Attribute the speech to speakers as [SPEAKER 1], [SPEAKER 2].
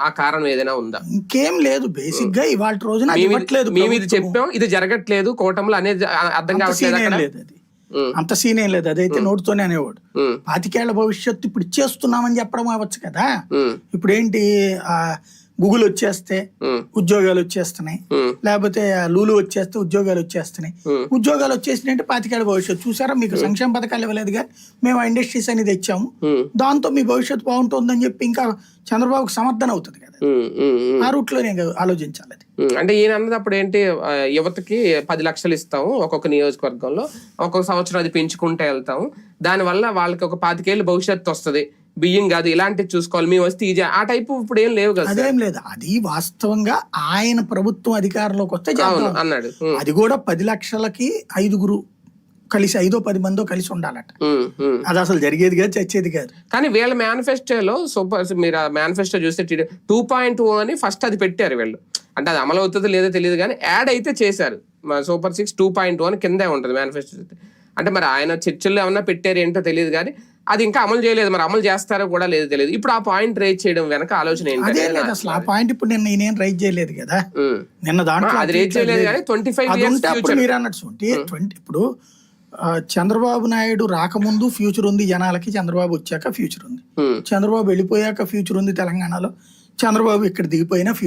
[SPEAKER 1] ఆ కారణం ఏదైనా ఉందా?
[SPEAKER 2] ఇంకేం లేదు. బేసిక్గా ఇవాళ రోజున అది
[SPEAKER 1] మేము ఇది-
[SPEAKER 2] ఇవ్వట్లేదు
[SPEAKER 1] మేము ఇది. చెప్పాం ఇది జరగట్లేదు కూటమిలో అనేది అర్థం కావట్లేదు
[SPEAKER 2] అంత సీన్ ఏం లేదు. అదైతే నోటితోనే అనేవాడు. పాతికేళ్ళ భవిష్యత్తు ఇప్పుడు ఇచ్చేస్తున్నామని చెప్పడం అవ్వచ్చు కదా. ఇప్పుడు ఏంటి ఆ గూగుల్ వచ్చేస్తే
[SPEAKER 1] ఉమ్,
[SPEAKER 2] ఉద్యోగాలు వచ్చేస్తున్నాయి. లేకపోతే లూలు వచ్చేస్తే ఉద్యోగాలు వచ్చేస్తున్నాయి. ఉద్యోగాలు వచ్చేసినాయి అంటే పాతికేళ్ళ భవిష్యత్తు. చూసారా మీకు సంక్షేమ పథకాలు ఇవ్వలేదుగా? మేము ఆ ఇండస్ట్రీస్ అనేది తెచ్చాము. దాంతో మీ భవిష్యత్తు బాగుంటుందని చెప్పి ఇంకా చంద్రబాబుకు సమర్థన అవుతుంది కదా. ఆ రూట్లోనే ఆలోచించాలి అది.
[SPEAKER 1] ఉమ్, అంటే ఈయన అన్నది అప్పుడు ఏంటి యువతకి పది లక్షలు ఇస్తాము ఒక్కొక్క నియోజకవర్గంలో. ఒక్కొక్క సంవత్సరం అది పెంచుకుంటూ వెళ్తాము. దానివల్ల వాళ్ళకి ఒక పాతికేళ్ళు భవిష్యత్తు వస్తది. బియ్యం కాదు ఇలాంటివి చూసుకోవాలి. మేము వస్తే ఇది. ఆ టైపు ఇప్పుడు ఏం లేవు కదా.
[SPEAKER 2] అదేం లేదు. అది వాస్తవంగా ఆయన ప్రభుత్వం అధికారంలోకి వస్తే చేద్దాం.
[SPEAKER 1] అన్నాడు. ఉమ్,
[SPEAKER 2] అది కూడా పది లక్షలకి ఐదుగురు కలిసి ఐదో పది మందో కలిసి ఉండాలట.
[SPEAKER 1] ఉమ్, ఉమ్.
[SPEAKER 2] అది అసలు జరిగేది కాదు చచ్చేది కాదు.
[SPEAKER 1] కానీ వీళ్ళ మేనిఫెస్టోలో సూపర్ మీరు ఆ మేనిఫెస్టో చూస్తే టూ పాయింట్ ఓ అని ఫస్ట్ అది పెట్టారు వీళ్ళు. అంటే అది అమలు అవుతుందో లేదో తెలియదు కానీ యాడ్ అయితే చేశారు. సూపర్ సిక్స్ టూ పాయింట్ అని కిందే ఉంటుంది మేనిఫెస్టో అంటే మరి ఆయన చర్చల్లో ఏమన్నా పెట్టారు ఏంటో తెలియదు కానీ అది ఇంకా అమలు చేయలేదు. మరి అమలు చేస్తారో కూడా లేదో తెలియదు. ఇప్పుడు ఆ పాయింట్ రేజ్ చేయడం వెనక ఆలోచన
[SPEAKER 2] అసలు. ఆ పాయింట్ ఇప్పుడు నిన్న నేనేం రైజ్ చేయలేదు కదా. నిన్న దాంట్లో
[SPEAKER 1] అది రేజ్ చేయలేదు కానీ ట్వంటీ ఫైవ్
[SPEAKER 2] మీరు అన్నట్టు ట్వంటీ ఇప్పుడు చంద్రబాబు నాయుడు రాకముందు ఫ్యూచర్ ఉంది జనాలకి చంద్రబాబు వచ్చాక ఫ్యూచర్ ఉంది. చంద్రబాబు వెళ్ళిపోయాక ఫ్యూచర్ ఉంది తెలంగాణలో. చంద్రబాబు ఇక్కడ దిగిపోయినా ఫ్యూచర్